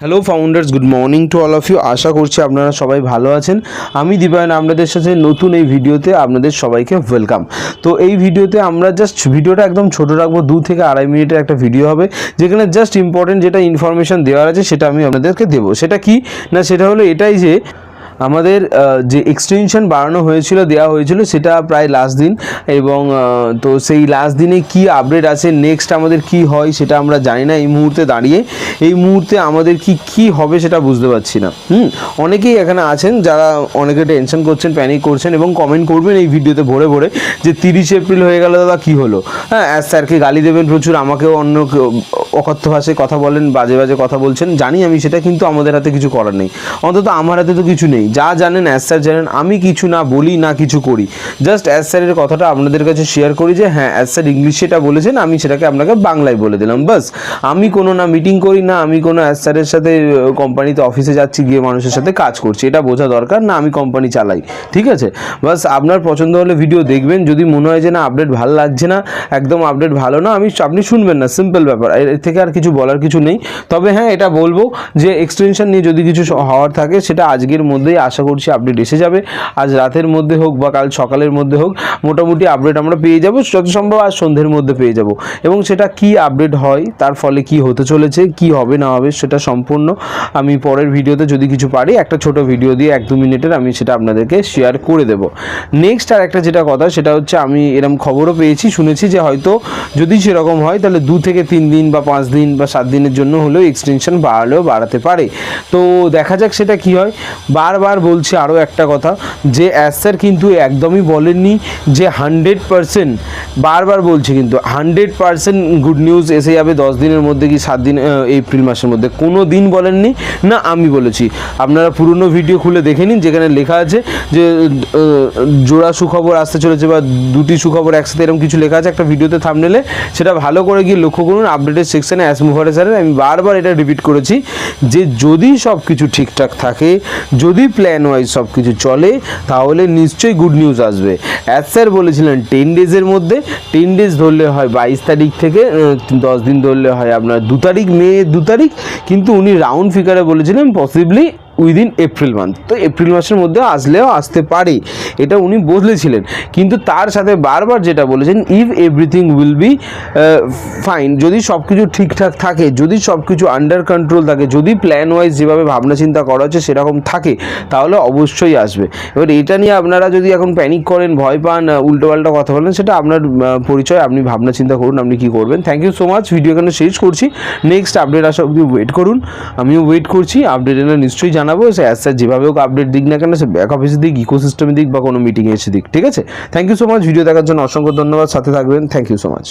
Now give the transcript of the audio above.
Hello founders good morning to all of you আশা করছি আপনারা সবাই ভালো আছেন। আমি দীপায়ন আপনাদের সাথে নতুন এই ভিডিওতে আপনাদের সবাইকে ওয়েলকাম তো এই ভিডিওতে আমরা জাস্ট ভিডিওটা একদম ছোট রাখব, দু থেকে আড়াই মিনিটের একটা ভিডিও হবে, যেখানে জাস্ট ইম্পর্টেন্ট যেটা ইনফরমেশান দেওয়ার আছে, সেটা আমি আপনাদেরকে দেবো। সেটা কি? না, সেটা হলো এটাই যে আমাদের যে এক্সটেনশন বাড়ানো হয়েছিল দেওয়া হয়েছিল, সেটা প্রায় লাস্ট দিন। এবং তো সেই লাস্ট দিনে কি আপডেট আছে নেক্সট আমাদের কি হয়, সেটা আমরা জানি না এই মুহূর্তে দাঁড়িয়ে। এই মুহূর্তে আমাদের কি কি হবে সেটা বুঝতে পারছি না। হুম? অনেকেই এখানে আছেন, যারা অনেকে টেনশন করছেন প্যানিক করছেন এবং কমেন্ট করবেন এই ভিডিওতে ভরে ভরে যে তিরিশ এপ্রিল হয়ে গেল, দাদা, কি হলো? হ্যাঁ স্যারকে গালি দেবেন প্রচুর, আমাকেও অন্য অকথ্য ভাষায় কথা বলেন, বাজে বাজে কথা বলছেন, জানি আমি সেটা, কিন্তু আমাদের হাতে কিছু করার নেই। অন্তত আমার হাতে তো কিছু নেই। যা জানেন অ্যাজ স্যার জানেন, আমি কিছু না বলি, না কিছু করি। জাস্ট অ্যাজ স্যারের কথাটা আপনাদের কাছে শেয়ার করি যে হ্যাঁ অ্যাজ স্যার ইংলিশে সেটা বলেছেন, আমি সেটাকে আপনাকে বাংলায় বলে দিলাম। বাস, আমি কোনো না মিটিং করি না, আমি কোনো অ্যাজ স্যারের সাথে কোম্পানিতে অফিসে যাচ্ছি, গিয়ে মানুষের সাথে কাজ করছি। এটা বোঝা দরকার, না আমি কোম্পানি চালাই। ঠিক আছে? বাস, আপনার পছন্দ হলে ভিডিও দেখবেন। যদি মনে হয় যে, না আপডেট ভালো লাগছে না, একদম আপডেট ভালো না, আমি আপনি শুনবেন না সিম্পল ব্যাপার। এর থেকে আর কিছু বলার কিছু নেই। তবে হ্যাঁ এটা বলব যে এক্সটেনশন নিয়ে যদি কিছু হওয়ার থাকে, সেটা আজকের মধ্যেই আশা করছি আপডেট এসে যাবে। আজ রাতের মধ্যে হোক বা কাল সকালের মধ্যে হোক, মোটামুটি আপডেট আমরা পেয়ে যাব যত সম্ভব আজ সন্ধ্যের মধ্যে পেয়ে যাব। এবং সেটা কি আপডেট হয়, তার ফলে কি হতে চলেছে, কি হবে না হবে সেটা সম্পূর্ণ আমি পরের ভিডিওতে যদি কিছু পারি, একটা ছোট ভিডিও দিয়ে এক দু মিনিটের আমি সেটা আপনাদেরকে শেয়ার করে দেব। নেক্সট আর একটা যেটা কথা, সেটা হচ্ছে আমি এরকম খবরও পেয়েছি, শুনেছি যে হয়তো যদি সেরকম হয়, তাহলে দু থেকে তিন দিন বা পাঁচ দিন বা সাত দিনের জন্য হলেও এক্সটেনশন বাড়ালেও বাড়াতে পারে। তো দেখা যাক সেটা কি হয়। বারবার বলছি আরও একটা কথা, যে অ্যাস স্যার কিন্তু একদমই বলেননি, যে হান্ড্রেড পারসেন্ট, বারবার বলছি কিন্তু, হান্ড্রেড পারসেন্ট গুড নিউজ এসে যাবে দশ দিনের মধ্যে কি সাত দিন এপ্রিল মাসের মধ্যে। কোনো দিন বলেননি, না আমি বলেছি। আপনারা পুরনো ভিডিও খুলে দেখে নিন, যেখানে লেখা আছে যে জোড়া সুখবর আসতে চলেছে বা দুটি সুখবর একসাথে এরকম কিছু লেখা আছে একটা ভিডিওতে থামনেলে, সেটা ভালো করে গিয়ে লক্ষ্য করুন আপডেটের সেকশনে অ্যাস মুভারে স্যারের আমি বারবার এটা রিপিট করেছি, যে যদি সব কিছু ঠিকঠাক থাকে, যদি প্ল্যান ওয়াইজ সব কিছু চলে, তাহলে নিশ্চয়ই গুড নিউজ আসবে। অ্যাজ স্যার বলেছিলেন টেন ডেজের মধ্যে টেন ডেজ ধরলে হয় বাইশ তারিখ থেকে দশ দিন ধরলে হয় আপনার দু তারিখ, মে দু তারিখ, কিন্তু উনি রাউন্ড ফিগারে বলেছিলেন পসিবলি উইদিন এপ্রিল মান্থ। তো এপ্রিল মাসের মধ্যে আসলেও আসতে পারে, এটা উনি বলেছিলেন কিন্তু তার সাথে বারবার যেটা বলেছেন if everything will be fine যদি সব কিছু ঠিকঠাক থাকে, যদি সব কিছু আন্ডার কন্ট্রোল থাকে, যদি প্ল্যান ওয়াইজ যেভাবে ভাবনা চিন্তা করা হচ্ছে সেরকম থাকে, তাহলে অবশ্যই আসবে। এবার এটা নিয়ে আপনারা যদি এখন প্যানিক করেন, ভয় পান উল্টোপাল্টা কথা বলেন, সেটা আপনার পরিচয়। আপনি ভাবনা চিন্তা করুন, আপনি কি করবেন। Thank you so much video এখানে শেষ করছি। নেক্সট আপডেট আসা অবধি ওয়েট করুন। আমিও ওয়েট করছি। আপডেট এলে নিশ্চয়ই জানাব, সে অ্যাজ স্যার যেভাবে হোক আপডেট দিক না কেন, সে ব্যাক অফিসের দিক ইকোসিস্টেমে দিক বা কোনো মিটিংয়ে এসে দিক, ঠিক আছে? Thank you so much video দেখার জন্য অসংখ্য ধন্যবাদ, সাথে থাকবেন থ্যাংক ইউ সো মাচ